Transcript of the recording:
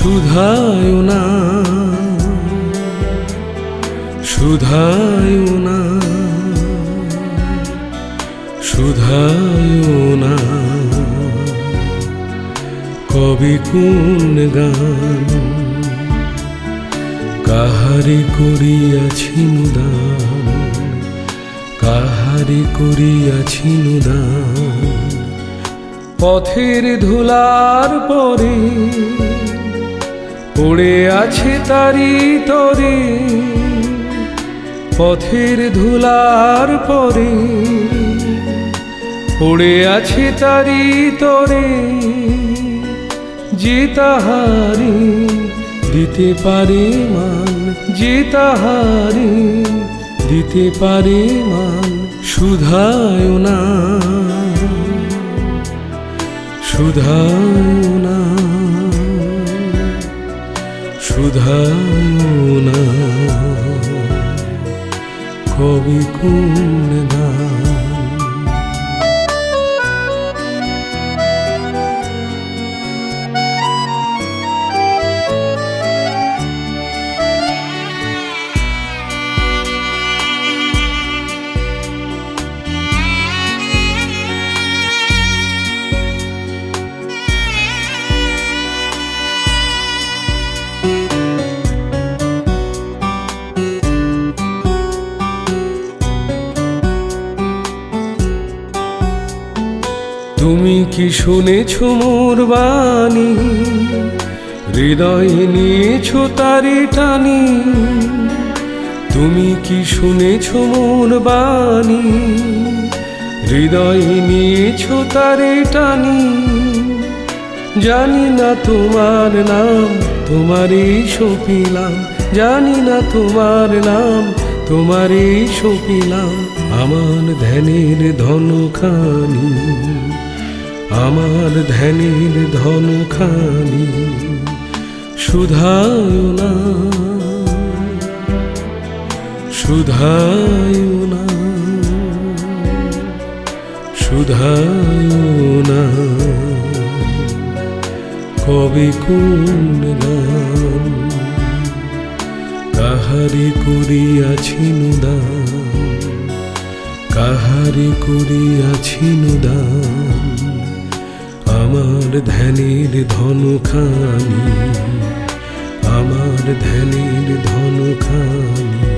শুধায় না। শুধায় না। শুধায় না। কবি কোন গান কাহারি করিয়াছি দান কাহারি করিয়াছি দান পথের ধুলার পরে পড়ে আছে তারি তরে, পথের ধুলার পরে। পড়ে আছে তারি তরে, যে তাহারি দিতে পারে মান, যে তাহারি দিতে পারে মান শুধায় না শুধায় না শুধায় না কবি কোন গান তুমি কি শুনেছ মোর বাণী? হৃদয়ে নিয়েছ তারি টানি। তুমি কি শুনেছ মোর বাণী? হৃদয়ে নিয়েছ তারি টানি। জানি না তোমার নাম, তোমারই সপিলাম। জানি না তোমার নাম, তোমারই সপিলাম। আমার ধ্যানের ধনখানি। আমার ধ্যানের ধনখানি শুধায় না। শুধায় না। শুধায় না। কবে কোন গান কাহারি করিয়াছি দান কাহারি করিয়াছি দান আমার ধ্যানের ধনুখানি আমার ধ্যানের ধনুখানি।